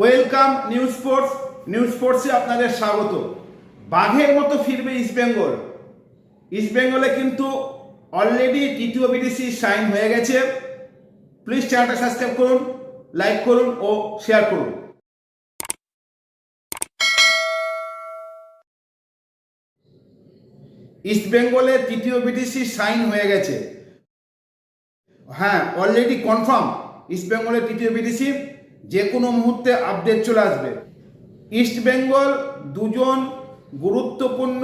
Welcome news sports news স্পোর্টসে আপনাদের স্বাগত। বাঘের মতো ফিরবে ইস্টবেঙ্গল ইস্টবেঙ্গলে কিন্তু অলরেডি তৃতীয় বিদেশি সাইন হয়ে গেছে। প্লিজ চ্যানেলটা সাবস্ক্রাইব করুন লাইক করুন ও শেয়ার করুন। ইস্টবেঙ্গলে তৃতীয় বিদেশি সাইন হয়ে গেছে। হ্যাঁ অলরেডি কনফার্ম ইস্টবেঙ্গলের তৃতীয় বিদেশি যে কোনো মুহূর্তে আপডেট চলে আসবে। ইস্টবেঙ্গল দুজন গুরুত্বপূর্ণ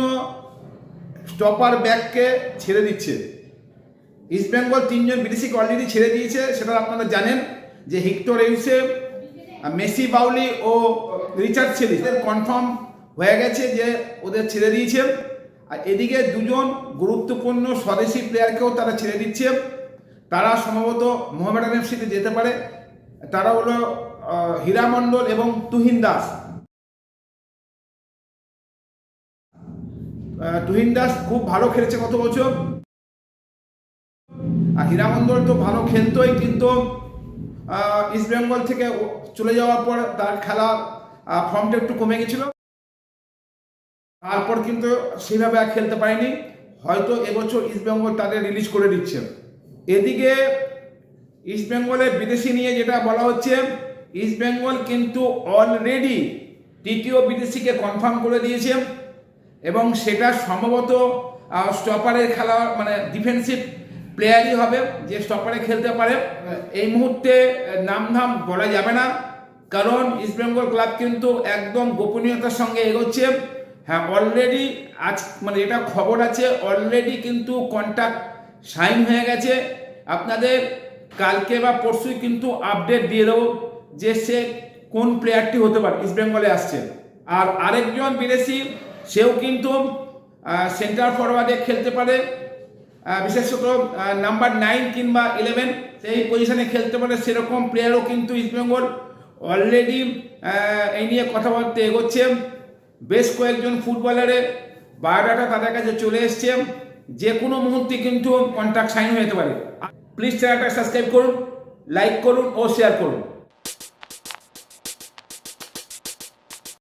স্টপার ব্যাককে ছেড়ে দিচ্ছে। ইস্টবেঙ্গল তিনজন বিদেশিকে অলরেডি ছেড়ে দিয়েছে, সেটা আপনারা জানেন যে হিক্টর ইউসেফ মেসি বাউলি ও রিচার্ড ছেলি কনফার্ম হয়ে গেছে যে ওদের ছেড়ে দিয়েছে। আর এদিকে দুজন গুরুত্বপূর্ণ স্বদেশি প্লেয়ারকেও তারা ছেড়ে দিচ্ছে। তারা সম্ভবত মোহামেডান এফসিতে যেতে পারে। তারা হলো আহ, হীরা মণ্ডল এবং তুহিন দাস তুহিন দাস খুব ভালো খেলেছে গত বছর। আর হীরা মণ্ডল তো ভালো খেলতোই কিন্তু ইস্ট বেঙ্গল থেকে চলে যাওয়ার পর তার খেলা ফর্মটা একটু কমে গেছিল। তারপর কিন্তু সেভাবে আর খেলতে পারেনি। হয়তো এবছর ইস্ট বেঙ্গল তাদের রিলিজ করে দিচ্ছে। এদিকে ইস্ট বেঙ্গলের বিদেশি নিয়ে যেটা বলা হচ্ছে ইস্ট বেঙ্গল কিন্তু অলরেডি তৃতীয় বিদেশিকে কনফার্ম করে দিয়েছে এবং সেটা সম্ভবত স্টপারের খেলা মানে ডিফেন্সিভ প্লেয়ারই হবে যে স্টপারে খেলতে পারে। এই মুহূর্তে নাম ধাম বলা যাবে না কারণ ইস্ট বেঙ্গল ক্লাব কিন্তু একদম গোপনীয়তার সঙ্গে এগোচ্ছে। হ্যাঁ অলরেডি আজ মানে এটা খবর আছে অলরেডি কিন্তু কন্ট্যাক্ট সাইন হয়ে গেছে। আপনাদের কালকে বা পরশুই কিন্তু আপডেট দিয়ে দেবো যে সে কোন প্লেয়ারটি হতে পারে ইস্ট বেঙ্গলে আসছে। আর আরেকজন বিদেশি, সেও কিন্তু সেন্টার ফরওয়ার্ডে খেলতে পারে। বিশেষত নাম্বার নাইন কিংবা ইলেভেন সেই পজিশনে খেলতে পারে। সেরকম প্লেয়ারও কিন্তু ইস্টবেঙ্গল অলরেডি এই নিয়ে কথাবার্তা এগোচ্ছে। বেশ কয়েকজন ফুটবলারের বায়োডাটা তাদের কাছে চলে এসছে। যে কোনো মুহূর্তে কিন্তু কন্ট্রাক্ট সাইন যেতে পারে। প্লিজ চ্যানেলটা সাবস্ক্রাইব করুন লাইক করুন ও শেয়ার করুন।